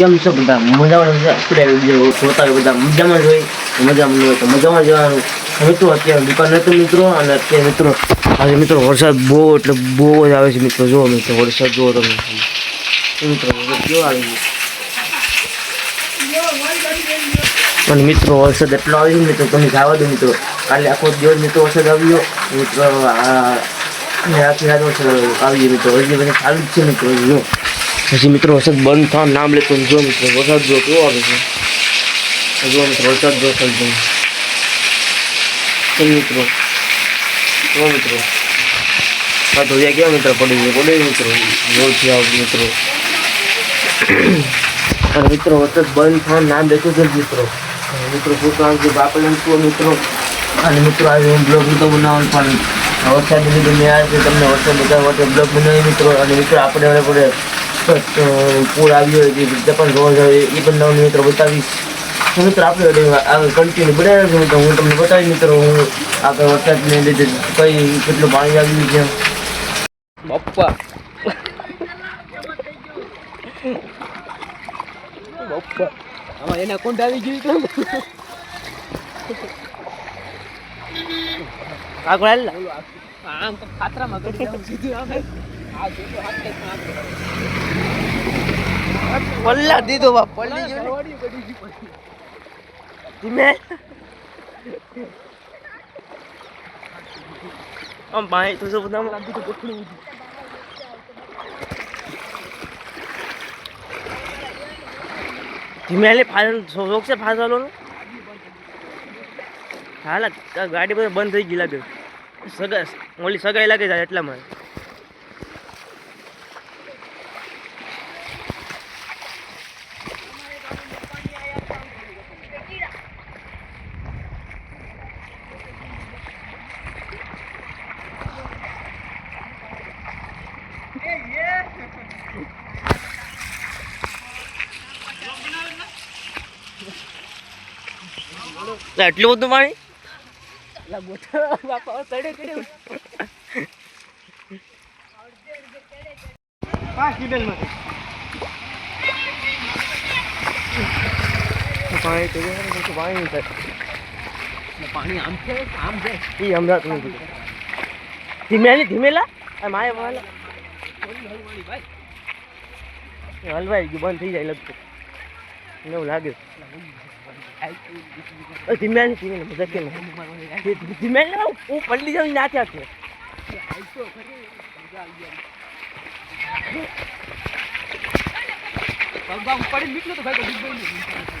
કેમ છો બધા મજામાં વીડિયો જોતા હોય બધા મજામાં જોઈ મજામાં હોય તો મજામાં જવાનું મિત્રો અત્યારે દુકાન નથી મિત્રો અને અત્યારે મિત્રો આજે મિત્રો વરસાદ બહુ એટલે બહુ જ આવે છે મિત્રો જુઓ મિત્રો વરસાદ જુઓ તમે મિત્રો વરસાદ કેવો આવે છે અને મિત્રો વરસાદ એટલો આવે છે મિત્રો તમે જવા દો મિત્રો કાલે આખો દિવસ મિત્રો વરસાદ આવ્યો મિત્રો આખી રાત વરસાદ આવી ગયો મિત્રો હજી પછી ચાલુ જ છે મિત્રો જો પછી મિત્રો વરસાદ બંધ થવાનું નામ લેતો જો મિત્રો, વરસાદ જો કેવો આવે છે. જો મિત્રો, વરસાદ જો ચાલતો તો મિત્રો જો મિત્રો. હા તો ત્યાં કેવા મિત્રો પડી ગયો? પડે મિત્રો. જોરથી આવ મિત્રો. અને મિત્રો વરસાદ બંધ થવાનું નામ લેતો છે મિત્રો. મિત્રો શું કામ છે? બાપલ શું મિત્રો. અને મિત્રો આજે હું બ્લોગ તો બનાવવાનું પણ વરસાદ લીધે મેં આજે તમને વરસાદ બધા વચ્ચે બ્લોગ બનાવી મિત્રો. અને મિત્રો, આપણે હવે પડે પૂર આવ્યો હોય જે રીતે પણ એ પણ તમને મિત્રો બતાવીશ. તો મિત્રો આપણે કન્ટિન્યુ બનાવ્યો છે તો હું તમને બતાવી મિત્રો હું આગળ વરસાદને લીધે કઈ કેટલું પાણી આવ્યું છે. બપ્પા બપ્પા આમાં એના કુંડ આવી ગયું તો આગળ હાલ ને. આમ તો ખાતરામાં ગળી સીધું આમ સીધું હાથ આમ. પલ્લા દીધો બાપ પલ્લી ગયો. ધીમે. આમ ભાઈ તો શું બધા બધું ગોઠવું ધીમે હાલે ફાયર શોખ છે ફાસવાનો હાલ ગાડી બધું બંધ થઈ ગઈ લાગે. સગા ઓલી સગાઈ લાગે જાય એટલામાં એટલું બધું પાણી પાણી આમ છે આમ છે એ હમણાં ધીમેલી ધીમેલા માય ભાઈ હલવાઈ ગયું, બંધ થઈ જાય લગભગ. એવું લાગે ધીમે ધીમે મજાક કેમ ધીમે- ના, હું પલ્લી જાઉં નાખ્યા છે પગમાં પડી નીકળ્યો તો ભાઈ તો બિગ પાણી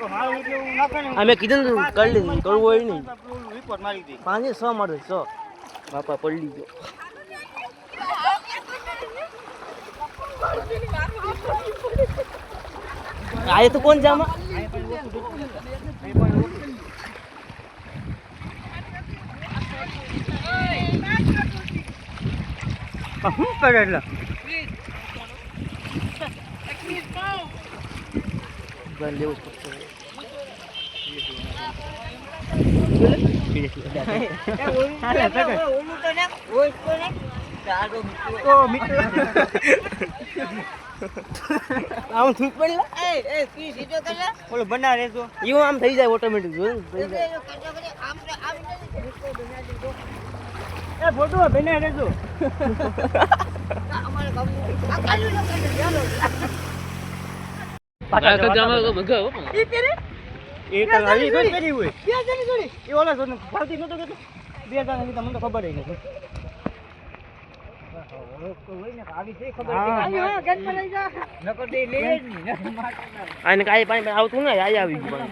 અમે કીધું ને કરી લીધું કરવું હોય નહીં. પાંચે સો મળે સો. બાપા પડી ગયો આ તો કોણ જામા? શું કરે એટલે? લેવું જ પડશે. આમ આમ થઈ જાય ઓટોમેટિક થઈ એ ફોટો બને રહેતો એ તો આવી કોઈ કરી હોય. એ ઓલા જોને ફાલતી નતો કેતો બે જણા ની તો મને તો ખબર ય નથી. આને કાંઈ પાણી આવતું ને આ આવી ગયું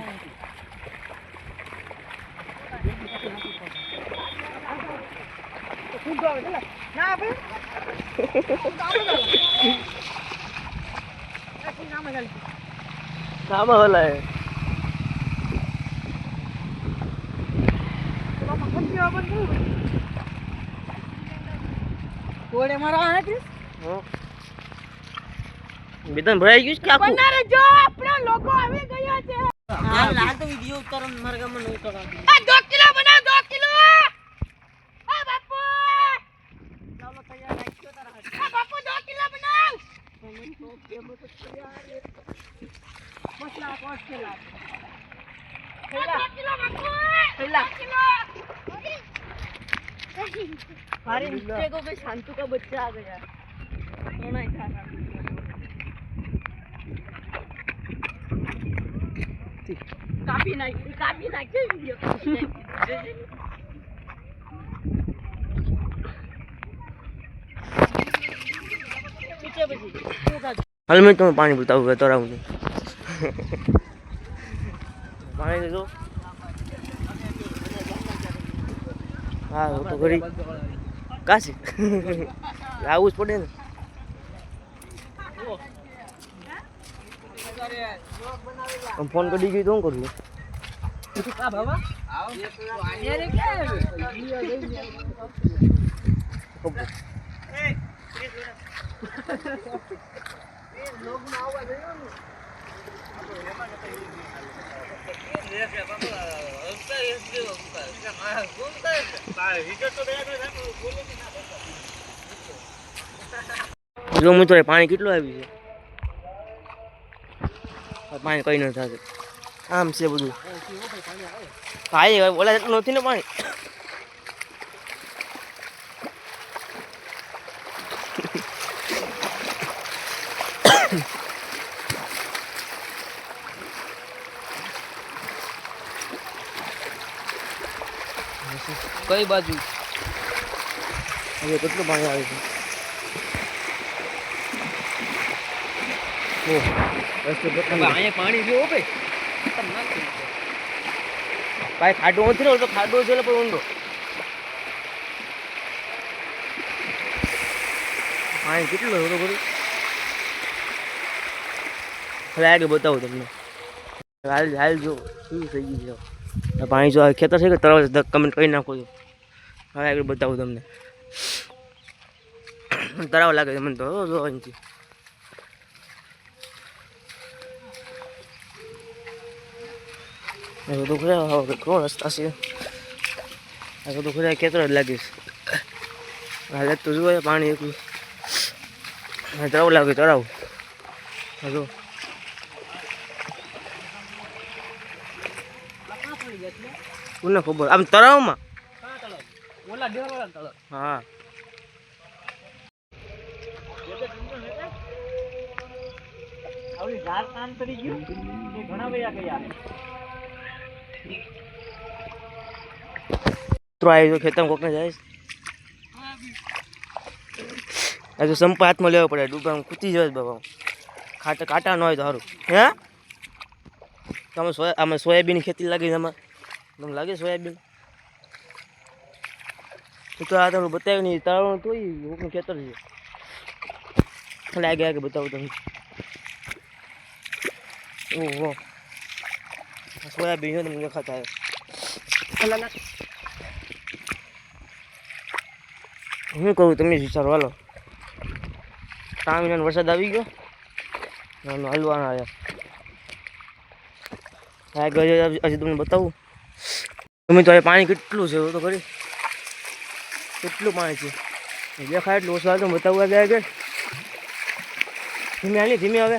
પાણી. આમાં હલાય હો. બેટન ભરાઈ ગયું છે કે આખું? જો આપણા લોકો આવી ગયા છે. આ તો વિડિયો ઉતારો મારા ગામમાં નહીં ઉતારો. આ દો કિલો બનાવ દો કિલો. આ બાપુ. આ બાપુ દો કિલો બનાવ. આ દો કિલો બાપુ. દો કિલો. हमारे रिश्ते को भी शांतु का बच्चा आ गया रोना ही था काफी नाइट काफी नाइट वीडियो पीछे बची હાલ મેં તમને પાણી બતાવું તરાવું છું પાણી લીધું હા હું તો ઘડી કાશી આવું જ પડે ને ફોન કરી ગઈ તો શું કરું જો મિત્રો પાણી કેટલું આવ્યું છે? પાણી કઈ ન થશે. આમ છે બધું. હા ઓલા નથી ને પાણી? કઈ બાજુ. હવે કેટલું પાણી આવે છે? અહીંયા પાણી પીવો ભાઈ. ભાઈ ખાડો નથી ને તો ખાડો છે પણ ઊંડો. પાણી કેટલું હોય બરોબર હવે આગળ બતાવું તમને. હાલ હાલ જો શું થઈ ગયું છે. પાણી જો ખેતર છે કે તરત કમેન્ટ કરી નાખો છો હવે આગળ બતાવું તમને. તરાવ લાગે છે મને તો જો અહીંથી. બધું કોણ રસ્તા છે. આ બધું ખરા ખેતર જ લાગે છે. હાલે તો જુઓ પાણી એકલું. તરાવ લાગે, તરાવ. હજુ કોને ખબર? આમ તળાવ હા આવી કોકને જાય છે. આ હાથમાં લેવો પડે ડૂબા કૂતી જાય બાબા ખાટા કાંટા ન હોય તો સારું. હે? તમે સોયા આમાં સોયાબીન ખેતી લાગી આમાં. તમને લાગે સોયાબીન? તો આ તમને બતાવ્યું નહીં તળાવનું તો ખેતર છે. એટલે આગે આગે બતાવું તમને. ઓહો. સોયાબીન છે તમને દેખાતા આવે અલા. કહું તમે વિચારો હાલો. મહિનાનો વરસાદ આવી ગયો. હલવાના આવ્યા આગળ હજી હજી તમને બતાવું. તમે તો પાણી કેટલું છે એવું તો ખરી. કેટલું પાણી છે. દેખાય એટલું ઓછું તો બતાવવા આગળ આગળ ધીમે હાલી ધીમે હવે.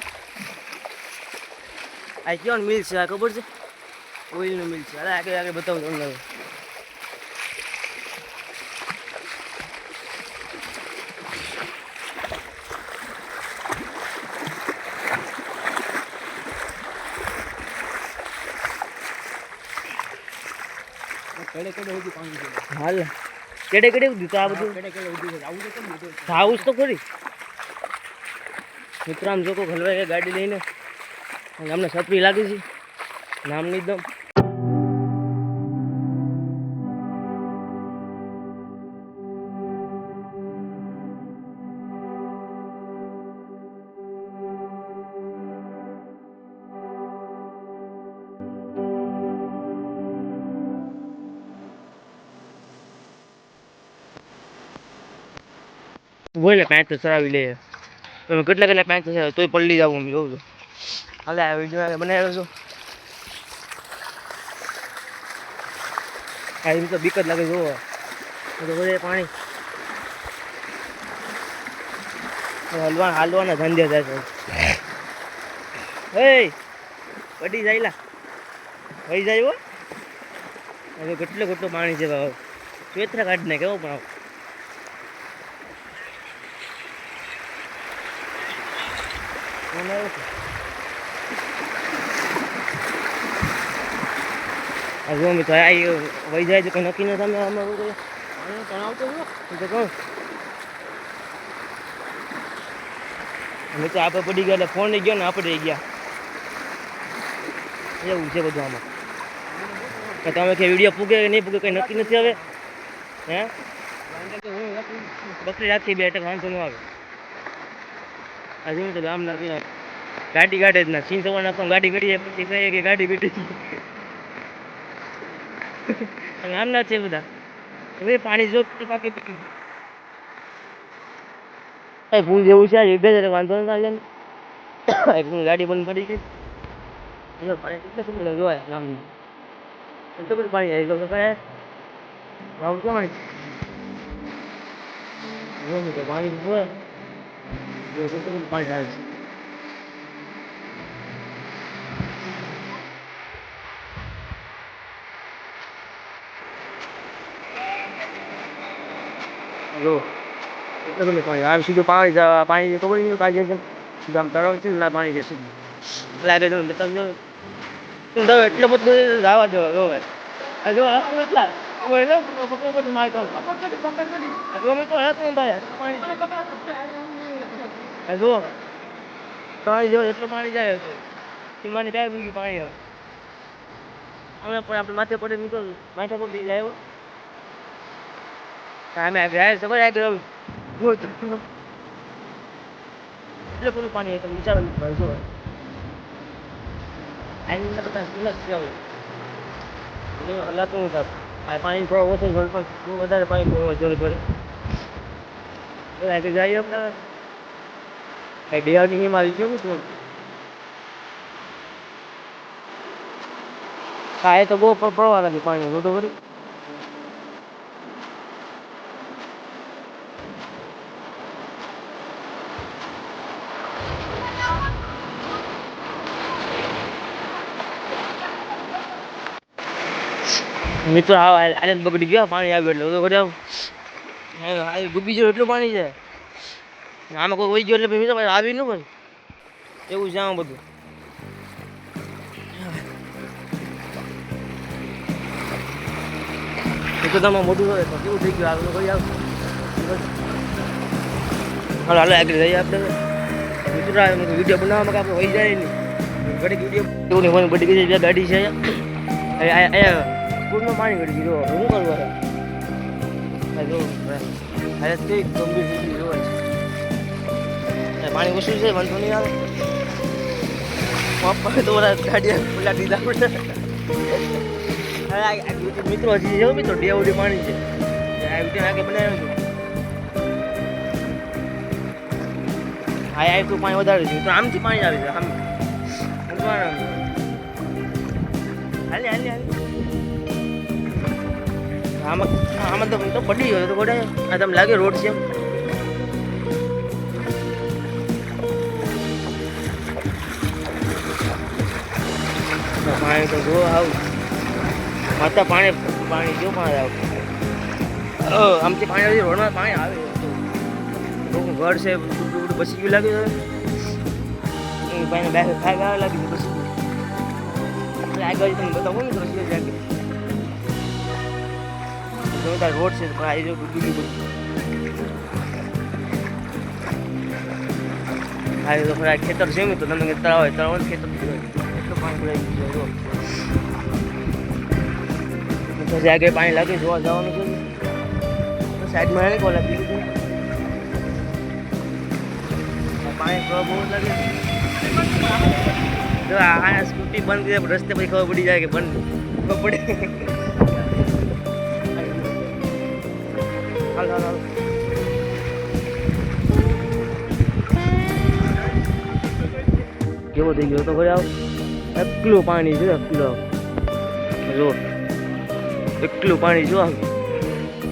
આ કયો મિલ છે આ ખબર છે? ઓઇલનું મિલ છે. અરે આગળ આગળ બતાવું તમને હવે. કડે કડે સુધી પાણી છે. હાલ. કેડે કેડે ઉદ્યું તો આ બધું? આવું તો ખરી. મિત્રો આમ જો કોઈ ગયા ગાડી લઈને અમને છત્રી લાગી છે નામની દમ બોલે પેન્ટ ચરાવી લે? તમે કેટલા કેટલા પેન્ટ છે તોય પલ્લી જાવ હું જોઉં છું હાલે, આ વીડિયો બનાવ્યો છું. આ એમ તો બીક જ લાગે જોવો. તો પાણી. હલવા હાલવાના ધંધે થાય છે. હે! પડી જાય લા વહી જાય હો. હવે કેટલું કેટલું પાણી છે ભાવ ચોતરા કાઢીને કેવો પણ કોણ આવ્યું છે? આ જો મિત્રો આ વહી જાય તો કંઈ નક્કી ન તમે તણાવ તો હું તો કહું મિત્રો આપણે પડી ગયા એટલે ફોન ગયો ને આપણે ગયા એવું છે બધું આમાં કે તમે કે વીડિયો પૂગે કે નહીં પૂગે કંઈ નક્કી નથી હવે હે બકરી રાખી બે એટલે વાંધો ન આવે હજુ તો ગામ નથી ગાડી કાઢે જ ના. સિંહ સવારના પણ ગાડી કાઢીએ પછી કહીએ કે ગાડી કાઢી ગામના છે બધા. હવે પાણી જો પાકે એ ફૂલ જેવું છે આજે. છે વાંધો નથી આવે એક ગાડી બંધ પડી ગઈ. એનો પાણી કેટલે ગામનું. એટલું બધું પાણી આવી. ગયું કયા ભાવ મિત્રો પાણી જોવે જો કેટલું બધું પાણી આવે છે જો એટલું બધું પાણી આવે સીધું પાણી જ- પાણી ખબર નહીં કાઢી છે સીધું આમ તળાવ છે ને ના પાણી જશે લાગે તો તમે જો તું તો એટલો બધો જવા દો જો હવે. આ જો આ તો એટલા હવે જો પકડ પકડ મારી તો પકડ પકડ પકડ પકડ. આ જો મેં તો હાથ નહીં થાય પાણી આ જો પાણી જો એટલું પાણી જાય છે. સીમાની બે બીજું પાણી આવે અમે પણ આપણે માથે પડે નીકળ માથે પડી જાય અમે જાય, ખબર આગળ એટલું બધું પાણી તમે વિચારો જો આની બધા હવે. એટલે હલાતું નથી પાણી થોડું ઓછું પણ વધારે પાણી પીવું જરૂર પડે એટલે એમ આવી ગયું શું હા, એ તો બહુ પ- પડવા પાણી પાણી તો ખરી. મિત્રો આનંદ બગડી ગયો, પાણી આવ્યું એટલે તો આ ડૂબી ગયો, એટલું પાણી છે. આમાં કોઈ વહી ગયો એટલે ભાઈ મિત્રો આવી ન પણ એવું આમાં બધું. એ તો તમારે મોટું હોય તો કેવું થઈ ગયું? આગળ કોઈ આવશે હાલો હાલો, આગળ જઈએ આપણે. મિત્રો વીડિયો બનાવવામાં આપણે વહી જાય નહીં. ઘડીક વીડિયો એવું નહીં ગઈ છે ગાડી છે અહીંયા. સ્કૂલનું પાણી ગળી ગયું. શું કરવું? આ જો ગંભીર છે. પાણી ઓછું છે, વાંધો નહીં આવે. પપ્પા તો બધા ગાડીયા ખુલ્લા દીધા પડે હવે આ- આ મિત્રો હજી જેવું મિત્રો, ડેવડી પાણી છે. આ વીડિયો આગળ બનાવ્યો છું. પાણી વધારે છે. તો આમથી પાણી આવે છે, આમ. હાલે હાલે હાલે. આમાં આમાં તો પડી ગયો તો ગોડા તમને લાગે રોડ છે પાણી તો જો આવું. માતા પાણી પાણી જો પાણી આવે. આમથી પાણી આવે રોડમાં પાણી આવે. લોકો ઘર છે, બધું બસી ગયું લાગ્યું એ ભાઈને બે ખાઈ આવે લાગ્યું બસી આગળ તમને બતાવું ને, બસી ગયું તાર રોડ છે, પણ આવી જો ડૂબી ગયું ખેતર છે તો તમે તળાવ હોય તળાવ ખેતર છે. પાણી. પછી આગળ પાણી લાગે જોવા જવાનું છે સાઈડમાં એને કોલ પી પાણી થોડા બહુ લાગે જો આ સ્કૂટી બંધ કરી રસ્તે પછી ખબર પડી જાય કે બંધ ખબર પડે હાલ હાલ હાલ કેવો થઈ ગયો તો ખરે આવ એકલું પાણી છે, એકલું. જો, એકલું પાણી જો.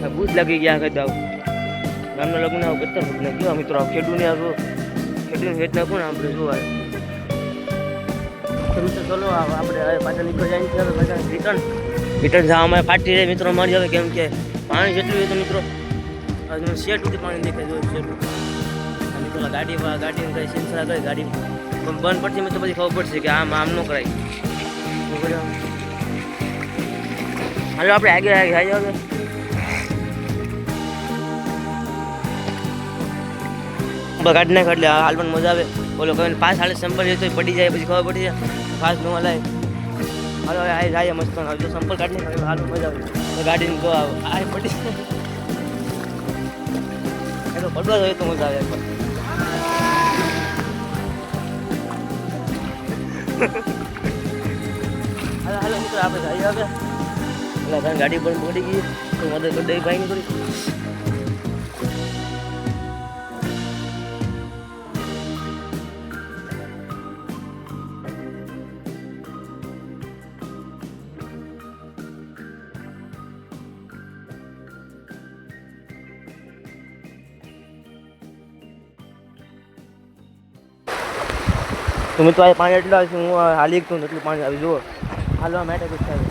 આ ભૂત લાગી ગયા કદાચ ગામના લગ્ન આવું બધા ને કેવા મિત્રો ખેડૂને આ જો, ખેડૂને હેઠ નાખું ને આપણે જોવા? ચલો આપણે હવે પાછા નીકળી જાય રિટર્ન રિટર્ન જવા અમારે પાર્ટી રહે મિત્રો મળી આવે કેમ કે પાણી જેટલું હોય તો મિત્રો તમે સુધી પાણી દેખાય જોયું શેઠ મિત્રો ગાડી ગાડી સિલસિલા કરી ગાડી પણ બંધ પડશે તો પછી ખબર પડશે કે આમ આમ ન કરાય? હાલો, આપણે આગળ આગે આગે આગે બગાડ નાખ એટલે પણ મજા આવે. બોલો, કઈ પાસ હાલે સંપલ જાય તો પડી જાય, પછી ખબર પડી જાય. પાસ નો હલાય. હાલો, હવે આ જાય મસ્ત હવે જો સંપલ કાઢી નાખ હાલ મજા આવે. ગાડીને આવે. આ પડી. એ તો પડવા જોઈએ તો મજા આવે. હાલો હાલો, મિત્રો, આપણે જઈએ હવે એટલે ગાડી પણ પડી ગઈ. તો મદદ કરી દઈ ભાઈ ની તો મિત્રો આ પાણી એટલા આવે છે, હું હાલી એકતું એટલું પાણી આવી જુઓ. હાલવા માટે કુછ થાય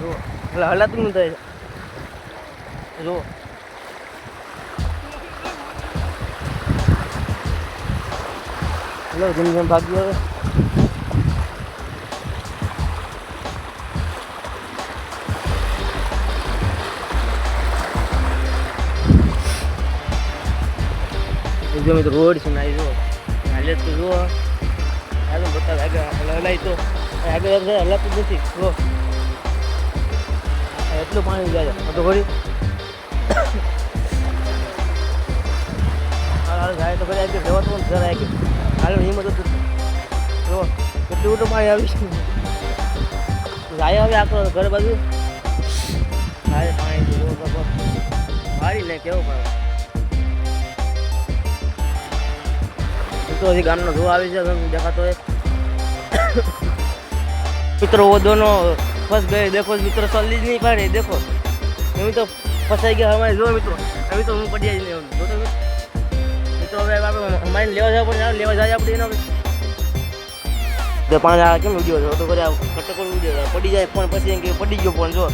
જુઓ. એટલે હલાતું નહીં થાય. જુઓ. હલો, જેમ જેમ ભાગ્ય હવે. જો રોડ છે ને આવી જુઓ. હાલે તો જુઓ હાલો, બતાવ આગળ. હલાય તો. આગળ હલાતું નથી. જુઓ એટલું પાણી જાય તો ઘડી જાય તો ઘડી આગળ જવાનું ઘર આવી હાલો હિંમત હતું જુઓ કેટલું મોટું પાણી આવી જાય હવે આખો ઘર બાજુ. હાય પાણી મારી લે, કેવું પણ? તો હજી ગામનો ધો આવી છે દેખાતો હોય મિત્રો વો દોનો ફસ ગયે દેખો મિત્રો, સલ્લી જ નહીં પાડે દેખો. એમ તો ફસાઈ ગયા અમારે, જો મિત્રો એમ તો હું પડી જ નહીં જો મિત્રો. હવે આપણે અમારે લેવા જવા પડે લેવા જાય આપણે એનો તો પાંચ આ કેમ ઉડ્યો જો તો કર્યા કટકો વીડિયો પડી જાય ફોન પછી એમ કે પડી ગયો ફોન જો.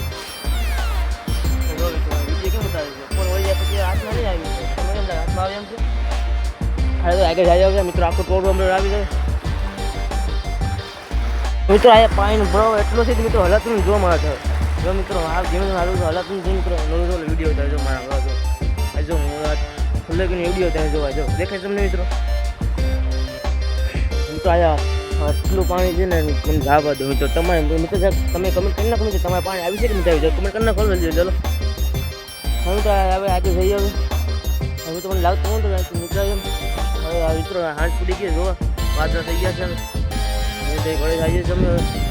વીડિયો કેમ બતાવે છે? ફોન વળી જાય પછી હાથમાં નહીં આવી. હાથમાં આવે એમ છે? હા તો આગળ જાય આવે મિત્રો, આખો ટોળ આવી જાય મિત્રો આ પાણીનો ભરો એટલો છે કે મિત્રો હલાતું નહીં જોવા મળે છે. જો મિત્રો આ જેમ હાલું છું હલાતું નથી મિત્રો, નવું વીડિયો થાય જો મારા જો ખુલ્લે કરીને વીડિયો થાય જોવા જો. દેખાય તમને મિત્રો? મિત્રો આયા આટલું પાણી છે ને, મને જવા દો. મિત્રો તમારે, મિત્રો, સાહેબ, તમે કમેન્ટ કરી નાખો મિત્રો, તમારે પાણી આવી છે કે નથી આવી જાય કમેન્ટ કરી નાખો જલ્દી ચલો હું તો હવે આગળ જઈ હવે હવે તો મને લાગતું નહોતું તો મિત્રો, એમ. હવે મિત્રો હાથ પડી ગયો જોવા પાછા થઈ ગયા છે ને ઘરે જઈએ છીએ અમે.